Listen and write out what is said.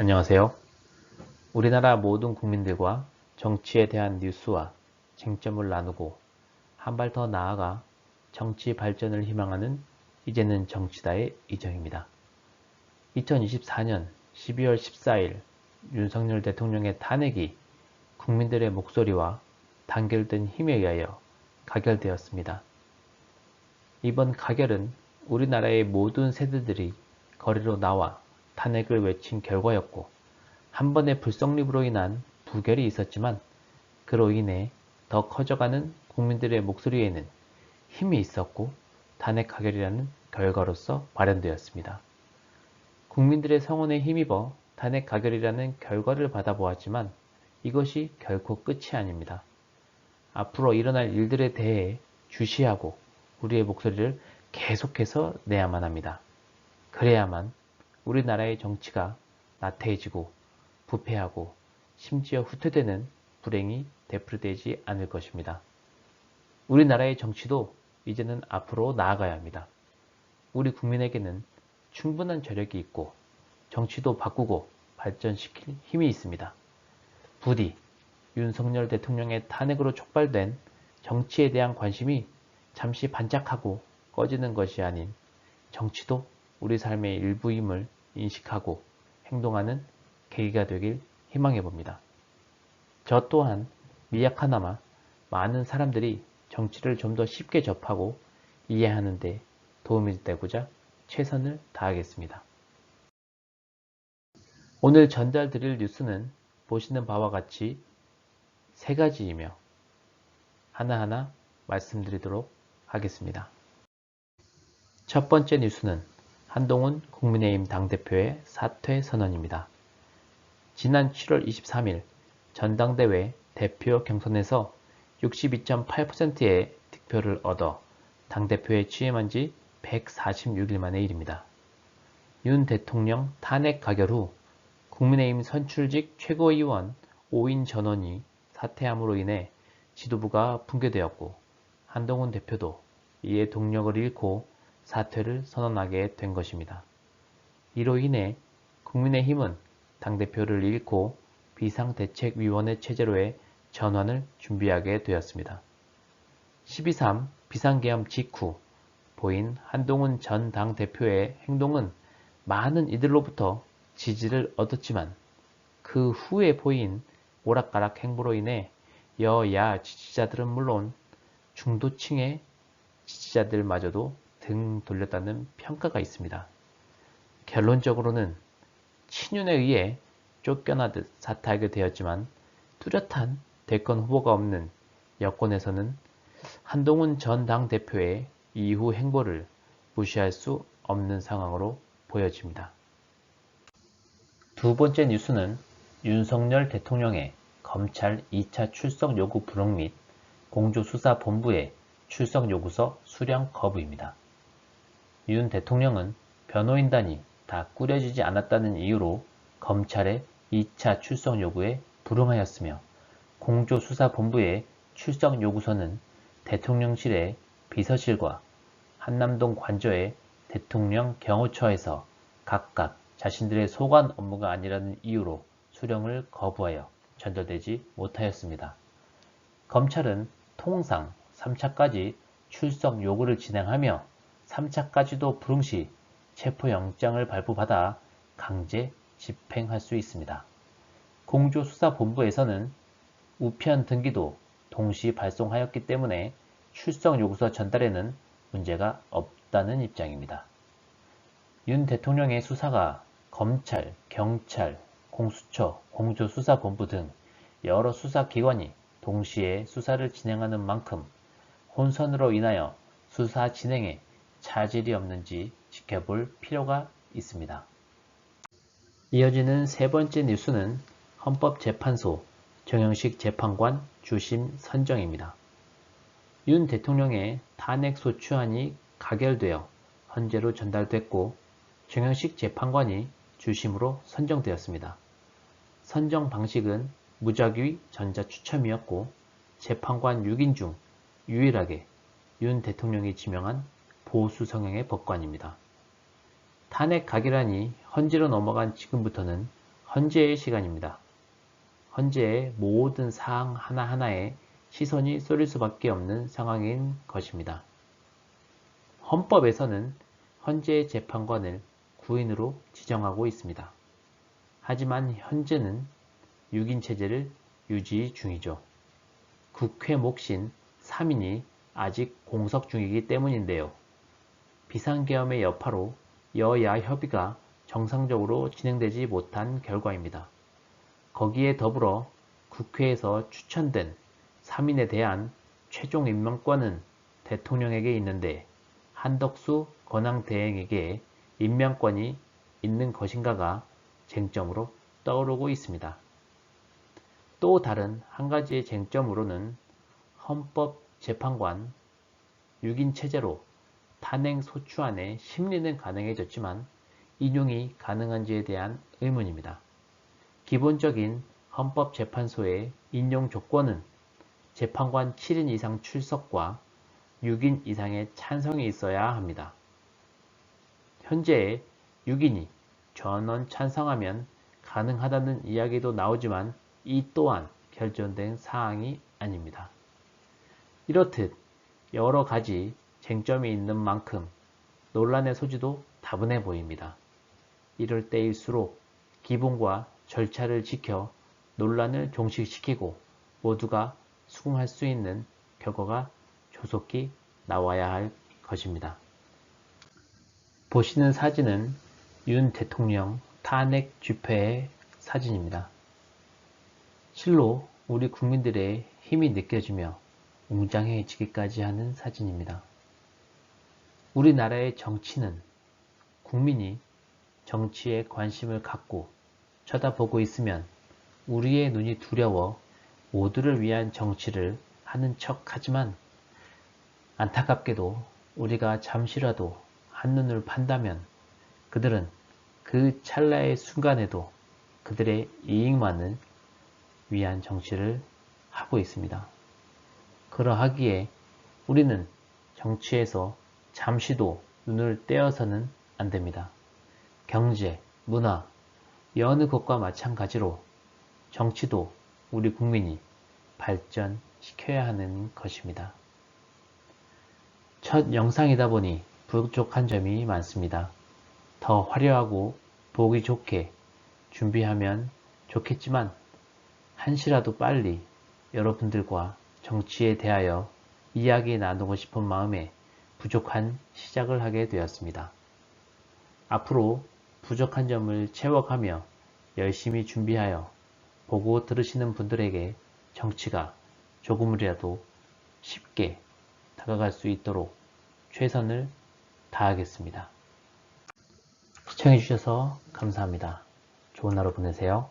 안녕하세요. 우리나라 모든 국민들과 정치에 대한 뉴스와 쟁점을 나누고 한 발 더 나아가 정치 발전을 희망하는 이제는 정치다의 이정입니다. 2024년 12월 14일 윤석열 대통령의 탄핵이 국민들의 목소리와 단결된 힘에 의하여 가결되었습니다. 이번 가결은 우리나라의 모든 세대들이 거리로 나와 탄핵을 외친 결과였고 한 번의 불성립으로 인한 부결이 있었지만 그로 인해 더 커져가는 국민들의 목소리에는 힘이 있었고 탄핵 가결이라는 결과로서 발현되었습니다. 국민들의 성원에 힘입어 탄핵 가결이라는 결과를 받아보았지만 이것이 결코 끝이 아닙니다. 앞으로 일어날 일들에 대해 주시하고 우리의 목소리를 계속해서 내야만 합니다. 그래야만 우리나라의 정치가 나태해지고 부패하고 심지어 후퇴되는 불행이 되풀이되지 않을 것입니다. 우리나라의 정치도 이제는 앞으로 나아가야 합니다. 우리 국민에게는 충분한 저력이 있고 정치도 바꾸고 발전시킬 힘이 있습니다. 부디 윤석열 대통령의 탄핵으로 촉발된 정치에 대한 관심이 잠시 반짝하고 꺼지는 것이 아닌 정치도 우리 삶의 일부임을 인식하고 행동하는 계기가 되길 희망해 봅니다. 저 또한 미약하나마 많은 사람들이 정치를 좀 더 쉽게 접하고 이해하는 데 도움이 되고자 최선을 다하겠습니다. 오늘 전달드릴 뉴스는 보시는 바와 같이 세 가지이며 하나하나 말씀드리도록 하겠습니다. 첫 번째 뉴스는 한동훈 국민의힘 당대표의 사퇴 선언입니다. 지난 7월 23일 전당대회 대표 경선에서 62.8%의 득표를 얻어 당대표에 취임한 지 146일 만의 일입니다. 윤 대통령 탄핵 가결 후 국민의힘 선출직 최고위원 5인 전원이 사퇴함으로 인해 지도부가 붕괴되었고 한동훈 대표도 이에 동력을 잃고 사퇴를 선언하게 된 것입니다. 이로 인해 국민의힘은 당대표를 잃고 비상대책위원회 체제로의 전환을 준비하게 되었습니다. 12.3 비상계엄 직후 보인 한동훈 전 당대표의 행동은 많은 이들로부터 지지를 얻었지만 그 후에 보인 오락가락 행보로 인해 여야 지지자들은 물론 중도층의 지지자들마저도 등 돌렸다는 평가가 있습니다. 결론적으로는 친윤에 의해 쫓겨나듯 사퇴하게 되었지만 뚜렷한 대권 후보가 없는 여권에서는 한동훈 전 당대표의 이후 행보를 무시할 수 없는 상황으로 보여집니다. 두 번째 뉴스는 윤석열 대통령의 검찰 2차 출석 요구 불응 및 공조수사본부의 출석 요구서 수령 거부입니다. 윤 대통령은 변호인단이 다 꾸려지지 않았다는 이유로 검찰의 2차 출석 요구에 불응하였으며 공조수사본부의 출석 요구서는 대통령실의 비서실과 한남동 관저의 대통령 경호처에서 각각 자신들의 소관 업무가 아니라는 이유로 수령을 거부하여 전달되지 못하였습니다. 검찰은 통상 3차까지 출석 요구를 진행하며 3차까지도 불응시 체포영장을 발부받아 강제 집행할 수 있습니다. 공조수사본부에서는 우편 등기도 동시 발송하였기 때문에 출석 요구서 전달에는 문제가 없다는 입장입니다. 윤 대통령의 수사가 검찰, 경찰, 공수처, 공조수사본부 등 여러 수사기관이 동시에 수사를 진행하는 만큼 혼선으로 인하여 수사 진행에 차질이 없는지 지켜볼 필요가 있습니다. 이어지는 세 번째 뉴스는 헌법재판소 정영식 재판관 주심 선정입니다. 윤 대통령의 탄핵 소추안이 가결되어 헌재로 전달됐고 정영식 재판관이 주심으로 선정되었습니다. 선정 방식은 무작위 전자추첨이었고 재판관 6인 중 유일하게 윤 대통령이 지명한 보수 성향의 법관입니다. 탄핵 가결안이 헌재로 넘어간 지금부터는 헌재의 시간입니다. 헌재의 모든 사항 하나하나에 시선이 쏠릴 수밖에 없는 상황인 것입니다. 헌법에서는 헌재의 재판관을 구인으로 지정하고 있습니다. 하지만 현재는 6인 체제를 유지 중이죠. 국회 몫인 3인이 아직 공석 중이기 때문인데요. 비상계엄의 여파로 여야 협의가 정상적으로 진행되지 못한 결과입니다. 거기에 더불어 국회에서 추천된 3인에 대한 최종 임명권은 대통령에게 있는데 한덕수 권한대행에게 임명권이 있는 것인가가 쟁점으로 떠오르고 있습니다. 또 다른 한 가지의 쟁점으로는 헌법재판관 6인 체제로 탄핵 소추안의 심리는 가능해졌지만 인용이 가능한지에 대한 의문입니다. 기본적인 헌법재판소의 인용 조건은 재판관 7인 이상 출석과 6인 이상의 찬성이 있어야 합니다. 현재 6인이 전원 찬성하면 가능하다는 이야기도 나오지만 이 또한 결정된 사항이 아닙니다. 이렇듯 여러 가지 쟁점이 있는 만큼 논란의 소지도 다분해 보입니다. 이럴 때일수록 기본과 절차를 지켜 논란을 종식시키고 모두가 수긍할 수 있는 결과가 조속히 나와야 할 것입니다. 보시는 사진은 윤 대통령 탄핵 집회의 사진입니다. 실로 우리 국민들의 힘이 느껴지며 웅장해지기까지 하는 사진입니다. 우리나라의 정치는 국민이 정치에 관심을 갖고 쳐다보고 있으면 우리의 눈이 두려워 모두를 위한 정치를 하는 척 하지만 안타깝게도 우리가 잠시라도 한눈을 판다면 그들은 그 찰나의 순간에도 그들의 이익만을 위한 정치를 하고 있습니다. 그러하기에 우리는 정치에서 잠시도 눈을 떼어서는 안 됩니다. 경제, 문화, 여느 것과 마찬가지로 정치도 우리 국민이 발전시켜야 하는 것입니다. 첫 영상이다 보니 부족한 점이 많습니다. 더 화려하고 보기 좋게 준비하면 좋겠지만 한시라도 빨리 여러분들과 정치에 대하여 이야기 나누고 싶은 마음에 부족한 시작을 하게 되었습니다. 앞으로 부족한 점을 채워가며 열심히 준비하여 보고 들으시는 분들에게 정치가 조금이라도 쉽게 다가갈 수 있도록 최선을 다하겠습니다. 시청해주셔서 감사합니다. 좋은 하루 보내세요.